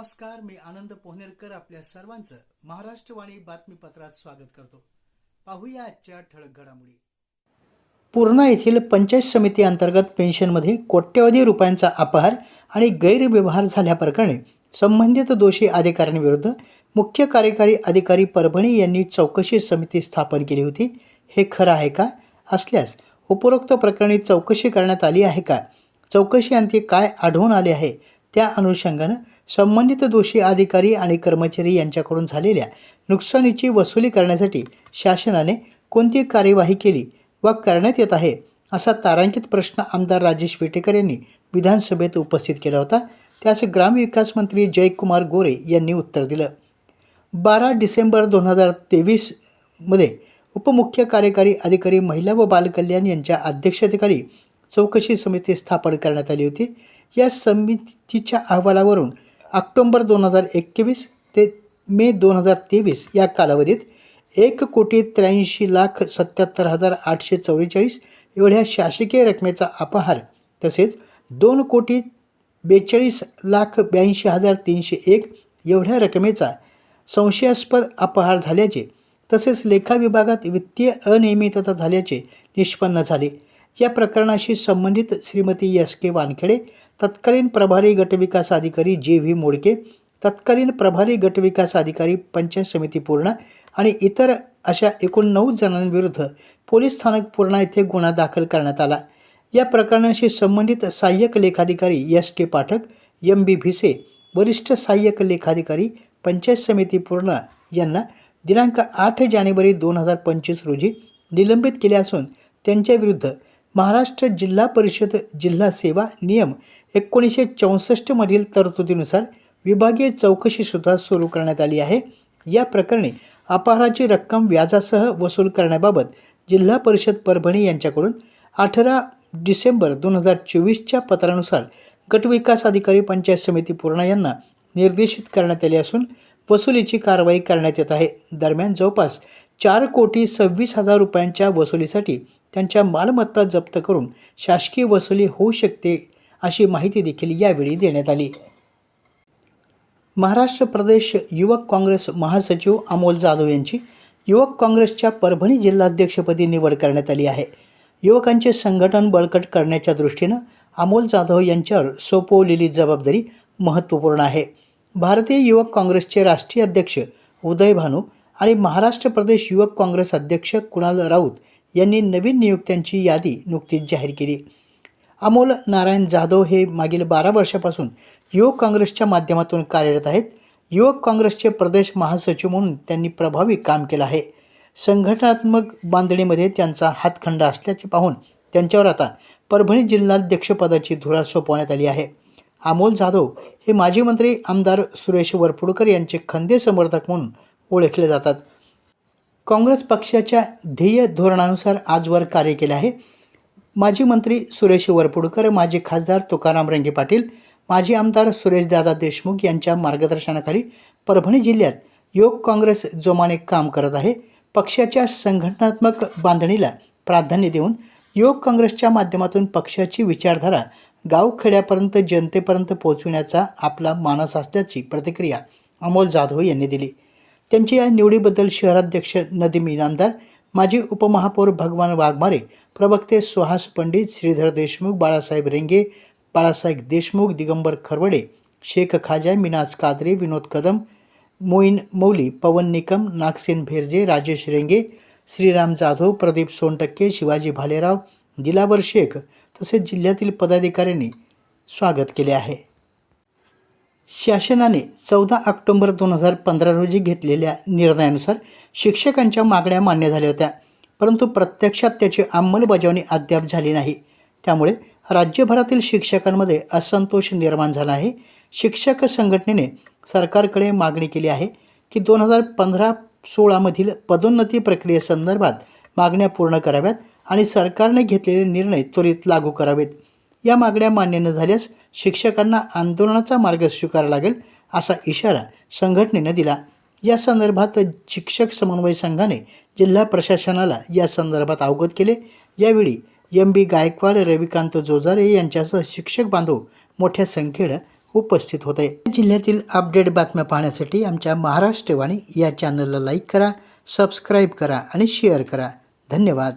नमस्कार मी आनंद पोहनेरकर आपल्या सर्वांचं महाराष्ट्रवाणी बातमीपत्रात स्वागत करतो. पाहूया आजच्या ठळक घडामोडी. पूर्णा येथील पंचायत समिती अंतर्गत पेन्शनमध्ये कोट्यवधी रुपयांचा अपहार आणि गैरव्यवहार झाल्याप्रकरणी संबंधित दोषी अधिकाऱ्यांविरुद्ध मुख्य कार्यकारी अधिकारी परभणी यांनी चौकशी समिती स्थापन केली होती. हे खरं आहे का? असल्यास उपरोक्त प्रकरणी चौकशी करण्यात आली आहे का? चौकशी अंती काय आढळून आले आहे? त्या अनुषंगानं संबंधित दोषी अधिकारी आणि कर्मचारी यांच्याकडून झालेल्या नुकसानीची वसुली करण्यासाठी शासनाने कोणती कार्यवाही केली व करण्यात येत आहे असा तारांकित प्रश्न आमदार राजेश विटेकर यांनी विधानसभेत उपस्थित केला होता. त्यास ग्रामविकास मंत्री जयकुमार गोरे यांनी उत्तर दिलं. बारा डिसेंबर दोन हजार तेवीसमध्ये उपमुख्य कार्यकारी अधिकारी महिला व बालकल्याण यांच्या अध्यक्षतेखाली चौकशी समिती स्थापन करण्यात आली होती. या समितीच्या अहवालावरून ऑक्टोंबर दोन हजार एकवीस ते मे दोन हजार तेवीस या कालावधीत एक कोटी त्र्याऐंशी लाख सत्याहत्तर हजार आठशे चौवेचाळीस एवढ्या शासकीय रकमेचा अपहार तसेच दोन कोटी बेचाळीस लाख ब्याऐंशी हजार तीनशे एक एवढ्या रकमेचा संशयास्पद अपहार झाल्याचे तसेच लेखा विभागात वित्तीय अनियमितता झाल्याचे निष्पन्न झाले. या प्रकरणाशी संबंधित श्रीमती एस के वानखेडे तत्कालीन प्रभारी गटविकास अधिकारी जे व्ही मोडके तत्कालीन प्रभारी गटविकास अधिकारी पंचायत समिती पूर्णा आणि इतर अशा एकूण नऊ जणांविरुद्ध पोलीस स्थानक पूर्णा येथे गुन्हा दाखल करण्यात आला. या प्रकरणाशी संबंधित सहाय्यक लेखाधिकारी S K Pathak M B Bhise वरिष्ठ सहाय्यक लेखाधिकारी पंचायत समिती पूर्णा यांना दिनांक आठ जानेवारी दोन हजार पंचवीस रोजी निलंबित केले असून त्यांच्याविरुद्ध महाराष्ट्र जिल्हा परिषद जिल्हा सेवा नियम एकोणीसशे चौसष्टमधील तरतुदीनुसार विभागीय चौकशीसुद्धा सुरू करण्यात आली आहे. या प्रकरणी अपहाराची रक्कम व्याजासह वसूल करण्याबाबत जिल्हा परिषद परभणी यांच्याकडून अठरा डिसेंबर दोन हजार चोवीसच्या पत्रानुसार गटविकास अधिकारी पंचायत समिती पूर्णा यांना निर्देशित करण्यात आले असून वसुलीची कारवाई करण्यात येत आहे. दरम्यान जवळपास चार कोटी सव्वीस हजार रुपयांच्या वसुलीसाठी त्यांच्या मालमत्ता जप्त करून शासकीय वसुली होऊ शकते अशी माहिती देखील यावेळी देण्यात आली. महाराष्ट्र प्रदेश युवक काँग्रेस महासचिव अमोल जाधव यांची युवक काँग्रेसच्या परभणी जिल्हाध्यक्षपदी निवड करण्यात आली आहे. युवकांचे संघटन बळकट करण्याच्या दृष्टीनं अमोल जाधव यांच्यावर सोपवलेली जबाबदारी महत्त्वपूर्ण आहे. भारतीय युवक काँग्रेसचे राष्ट्रीय अध्यक्ष उदय भानू आणि महाराष्ट्र प्रदेश युवक काँग्रेस अध्यक्ष कुणाल राऊत यांनी नवीन नियुक्त्यांची यादी नुकतीच जाहीर केली. अमोल नारायण जाधव हे मागील बारा वर्षापासून युवक काँग्रेसच्या माध्यमातून कार्यरत आहेत. युवक काँग्रेसचे प्रदेश महासचिव म्हणून त्यांनी प्रभावी काम केलं आहे. संघटनात्मक बांधणीमध्ये त्यांचा हातखंडा असल्याचे पाहून त्यांच्यावर आता परभणी जिल्हाध्यक्षपदाची धुरा सोपवण्यात आली आहे. अमोल जाधव हे माजी मंत्री आमदार सुरेश वरपुडकर यांचे खंदे समर्थक म्हणून ओळखले जातात. काँग्रेस पक्षाच्या ध्येय धोरणानुसार आजवर कार्य केले आहे. माजी मंत्री सुरेश वरपुडकर माजी खासदार तुकाराम रंगे पाटील माजी आमदार सुरेशदादा देशमुख यांच्या मार्गदर्शनाखाली परभणी जिल्ह्यात योग काँग्रेस जोमाने काम करत आहे. पक्षाच्या संघटनात्मक बांधणीला प्राधान्य देऊन योग काँग्रेसच्या माध्यमातून पक्षाची विचारधारा गावखेड्यापर्यंत जनतेपर्यंत पोहोचविण्याचा आपला मानस असल्याची प्रतिक्रिया अमोल जाधव यांनी दिली. त्यांच्या या निवडीबद्दल शहराध्यक्ष नदीम इनामदार माजी उपमहापौर भगवान वाघमारे प्रवक्ते सुहास पंडित श्रीधर देशमुख बाळासाहेब रेंगे बाळासाहेब देशमुख दिगंबर खरवडे शेख खाजा मिनाज कादरे विनोद कदम मोईन मौली पवन निकम नागसेन भेरजे राजेश रेंगे श्रीराम जाधव प्रदीप सोनटक्के शिवाजी भालेराव दिलावर शेख तसेच जिल्ह्यातील पदाधिकाऱ्यांनी स्वागत केले आहे. शासनाने चौदा ऑक्टोंबर दोन हजार पंधरा रोजी घेतलेल्या निर्णयानुसार शिक्षकांच्या मागण्या मान्य झाल्या होत्या. परंतु प्रत्यक्षात त्याची अंमलबजावणी अद्याप झाली नाही. त्यामुळे राज्यभरातील शिक्षकांमध्ये असंतोष निर्माण झाला आहे. शिक्षक संघटनेने सरकारकडे मागणी केली आहे की दोन हजार पंधरा सोळामधील पदोन्नती प्रक्रियेसंदर्भात मागण्या पूर्ण कराव्यात आणि सरकारने घेतलेले निर्णय त्वरित लागू करावेत. या मागण्या मान्य न झाल्यास शिक्षकांना आंदोलनाचा मार्ग स्वीकारावा लागेल असा इशारा संघटनेनं दिला. या संदर्भात शिक्षक समन्वय संघाने जिल्हा प्रशासनाला या संदर्भात अवगत केले. यावेळी एम बी गायकवाड रविकांत जोजारे यांच्यासह शिक्षक बांधव मोठ्या संख्येनं उपस्थित होते. जिल्ह्यातील अपडेट बातम्या पाहण्यासाठी आमच्या महाराष्ट्रवाणी या चॅनलला लाईक करा सबस्क्राईब करा आणि शेअर करा. धन्यवाद.